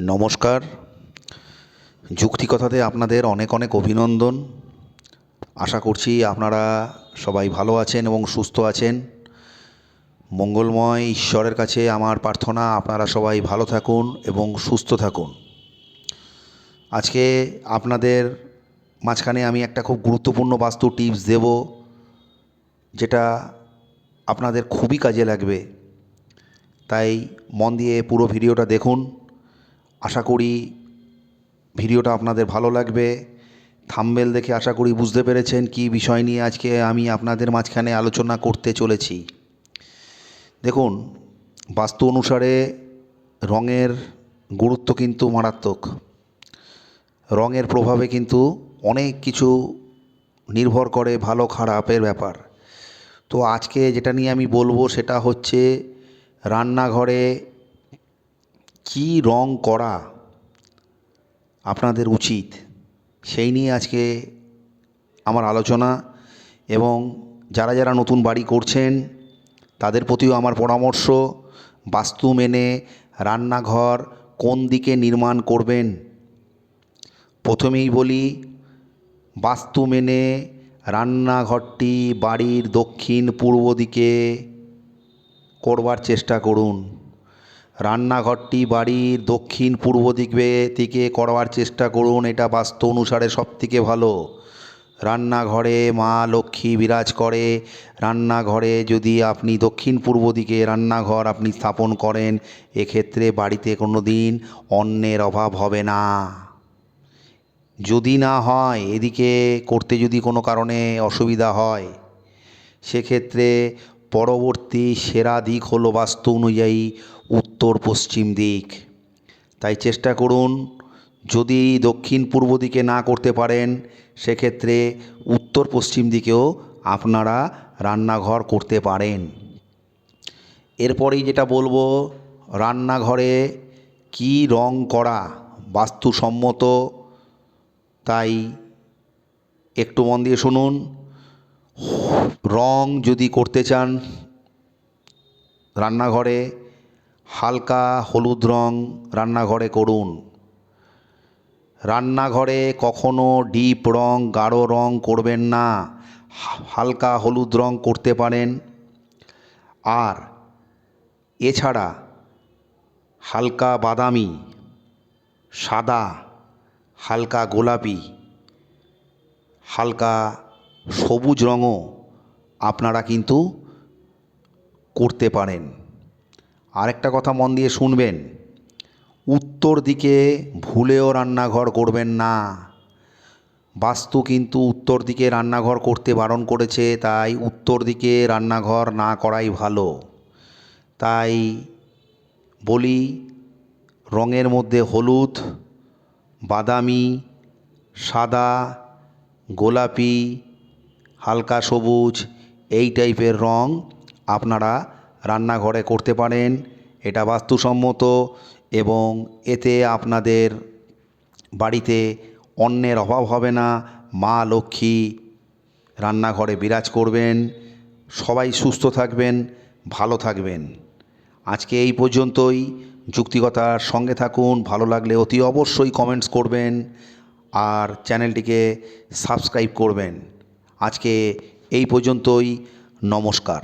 নমস্কার। যুক্তিকথাতে আপনাদের অনেক অনেক অভিনন্দন। আশা করছি আপনারা সবাই ভালো আছেন এবং সুস্থ আছেন। মঙ্গলময় ঈশ্বরের কাছে আমার প্রার্থনা, আপনারা সবাই ভালো থাকুন এবং সুস্থ থাকুন। আজকে আপনাদের মাঝখানে আমি একটা খুব গুরুত্বপূর্ণ বাস্তু টিপস দেব, যেটা আপনাদের খুবই কাজে লাগবে। তাই মন দিয়ে পুরো ভিডিওটা দেখুন। আশা করি ভিডিওটা আপনাদের ভালো লাগবে। থাম্বেল দেখে আশা করি বুঝতে পেরেছেন কী বিষয় নিয়ে আজকে আমি আপনাদের মাঝখানে আলোচনা করতে চলেছি। দেখুন, বাস্তু অনুসারে রঙের গুরুত্ব কিন্তু মারাত্মক। রঙের প্রভাবে কিন্তু অনেক কিছু নির্ভর করে ভালো খারাপের ব্যাপার। তো আজকে যেটা নিয়ে আমি বলব সেটা হচ্ছে রান্নাঘরে কী রং করা আপনাদের উচিত? সেই নিয়ে আজকে আমার আলোচনা এবং যারা যারা নতুন বাড়ি করছেন, তাদের প্রতিও আমার পরামর্শ, বাস্তু মেনে রান্নাঘর কোন দিকে নির্মাণ করবেন? প্রথমেই বলি, বাস্তু মেনে রান্নাঘরটি বাড়ির দক্ষিণ পূর্ব দিকে করবার চেষ্টা করুন। রান্নাঘরটি, বাড়ির দক্ষিণ পূর্ব দিকে দিকে করবার চেষ্টা করুন, এটা বাস্তু অনুসারে সবথেকে ভালো। রান্নাঘরে মা লক্ষ্মী বিরাজ করে। রান্নাঘরে যদি আপনি দক্ষিণ পূর্ব দিকে রান্নাঘর আপনি স্থাপন করেন, এক্ষেত্রে বাড়িতে কোনো দিন অন্নের অভাব হবে না। যদি না হয়, এদিকে করতে যদি কোনো কারণে অসুবিধা হয়, সেক্ষেত্রে পরবর্তী সেরা দিক হল বাস্তু অনুযায়ী উত্তর পশ্চিম দিক। তাই চেষ্টা করুন, যদি দক্ষিণ পূর্ব দিকে না করতে পারেন, সেক্ষেত্রে উত্তর পশ্চিম দিকেও আপনারা রান্নাঘর করতে পারেন। এরপরেই যেটা বলব, রান্নাঘরে কী রং করা বাস্তুসম্মত, তাই একটু মন দিয়ে শুনুন। রং যদি করতে চান, রান্নাঘরে হালকা হলুদ রং রান্নাঘরে করুন। রান্নাঘরে কখনো ডিপ রং, গাঢ় রং করবেন না, হালকা হলুদ রং করতে পারেন। আর এছাড়া হালকা বাদামি, সাদা, হালকা গোলাপি, হালকা সবুজ রঙও আপনারা কিন্তু করতে পারেন। আরেকটা কথা মন দিয়ে শুনবেন, উত্তর দিকে ভুলেও রান্নাঘর করবেন না। বাস্তু কিন্তু উত্তর দিকে রান্নাঘর করতে বারণ করেছে, তাই উত্তর দিকে রান্নাঘর না করাই ভালো। তাই বলি, রঙের মধ্যে হলুদ, বাদামি, সাদা, গোলাপি, হালকা সবুজ এই টাইপের রং আপনারা রান্নাঘরে করতে পারেন, এটা বাস্তুসম্মত এবং এতে আপনাদের বাড়িতে অন্যের অভাব হবে না। মা লক্ষ্মী রান্নাঘরে বিরাজ করবেন, সবাই সুস্থ থাকবেন, ভালো থাকবেন। আজকে এই পর্যন্তই, যুক্তিকতার সঙ্গে থাকুন, ভালো লাগলে অতি অবশ্যই কমেন্টস করবেন, আর চ্যানেলটিকে সাবস্ক্রাইব করবেন। আজকে এই পর্যন্তই নমস্কার।